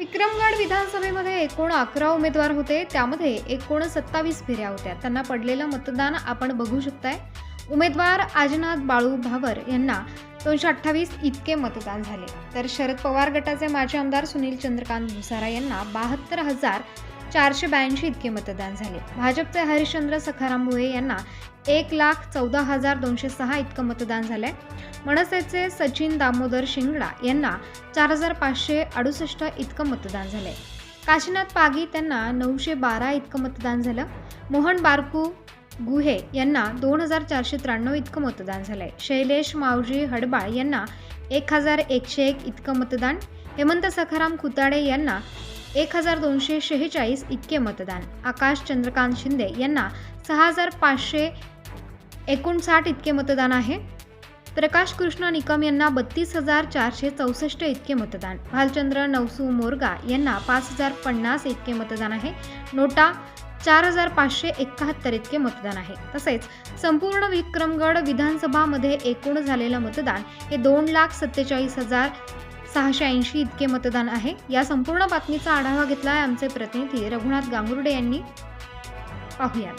विक्रमगड विधानसभेमध्ये एकूण अकरा उमेदवार होते. त्यामध्ये एकूण सत्तावीस फेऱ्या होत्या. त्यांना पडलेलं मतदान आपण बघू शकताय. उमेदवार आजनाथ बाळू भावर यांना दोनशे अठ्ठावीस इतके मतदान झाले. तर शरद पवार गटाचे माजी आमदार सुनील चंद्रकांत भुसारा यांना बहात्तर हजार चारशे ब्याऐंशी इतके मतदान झाले. भाजपचे हरिश्चंद्र सखाराम भुये यांना एक लाख चौदा हजार दोनशे सहा इतकं मतदान झालंय. मनसेचे सचिन दामोदर शिंगडा यांना चार हजार पाचशे अडुसष्ट इतकं मतदान झालंय. काशीनाथ पागी त्यांना नऊशे बारा इतकं मतदान झालं. मोहन बारकू गुहे यांना दोन हजार चारशे त्र्याण्णव इतकं मतदान झालंय. शैलेश मावजी हडबाळ यांना एक हजार एकशे एक इतकं मतदान. हेमंत सखाराम खुताडे यांना एक हजार दोनशे शेहेचाळीस इतके मतदान. आकाश चंद्रकांत शिंदे यांना सहा हजार पाचशे एकोणसाठ इतके मतदान आहे. प्रकाश कृष्ण निकम यांना बत्तीस हजार चारशे चौसष्ट इतके मतदान. भालचंद्र नवसू मोरगा यांना पाच हजार पन्नास इतके मतदान आहे. नोटा चार हजार पाचशे एकाहत्तर इतके मतदान आहे. तसेच संपूर्ण विक्रमगड विधानसभामध्ये एकूण झालेलं मतदान हे दोन लाख सत्तेचाळीस हजार सहाशे ऐंशी इतके मतदान आहे. या संपूर्ण बातमीचा आढावा घेतला आहे आमचे प्रतिनिधी रघुनाथ गांगुर्डे यांनी. पाहूयात.